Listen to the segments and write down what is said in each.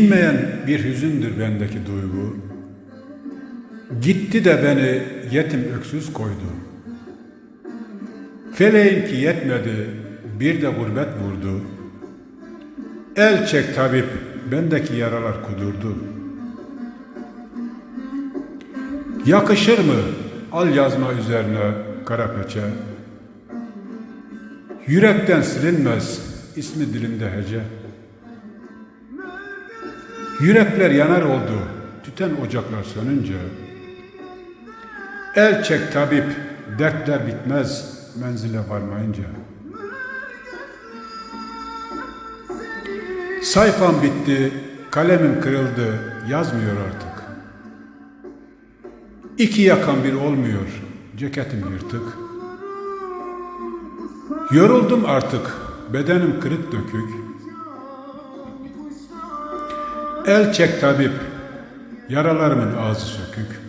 Bilmeyen bir hüzündür bendeki duygu. Gitti de beni yetim öksüz koydu. Feleğim ki yetmedi, bir de gurbet vurdu. El çek tabip, bendeki yaralar kudurdu. Yakışır mı al yazma üzerine kara peçe? Yürekten silinmez ismi dilimde hece. Yürekler yanar oldu tüten ocaklar sönünce. El çek tabip dertler bitmez menzile varmayınca. Sayfam bitti, kalemim kırıldı, yazmıyor artık. İki yakan bir olmuyor, ceketim yırtık. Yoruldum artık, bedenim kırık dökük. El çek tabip, yaralarımın ağzı sökük.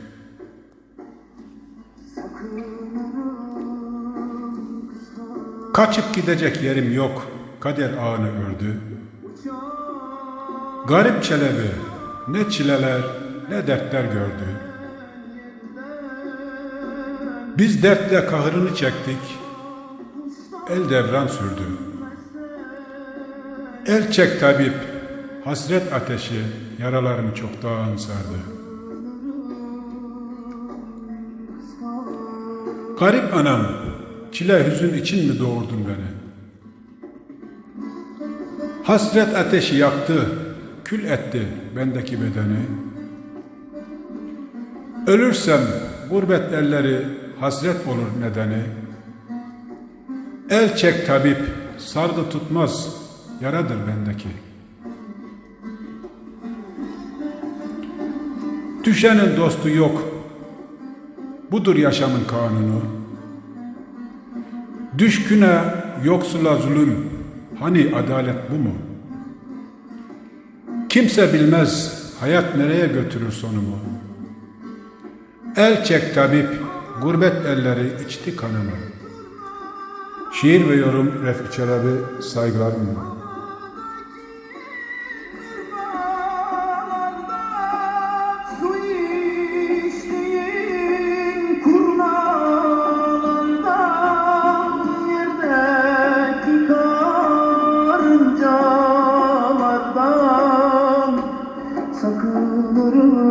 Kaçıp gidecek yerim yok, kader ağını ördü. Garip çelebi, ne çileler, ne dertler gördü. Biz dertle kahırını çektik, el devran sürdü. El çek tabip, hasret ateşi yaralarımı çoktan sardı. Garip anam, çile hüzün için mi doğurdun beni? Hasret ateşi yaktı, kül etti bendeki bedeni. Ölürsem gurbet elleri hasret olur nedeni. El çek tabip, sardı tutmaz, yaradır bendeki. Düşenin dostu yok, budur yaşamın kanunu. Düşküne, yoksula zulüm, hani adalet bu mu? Kimse bilmez hayat nereye götürür sonumu. El çek tabip, gurbet elleri içti kanımı. Şiir ve yorum Refik Çelebi saygılarımla. Guru.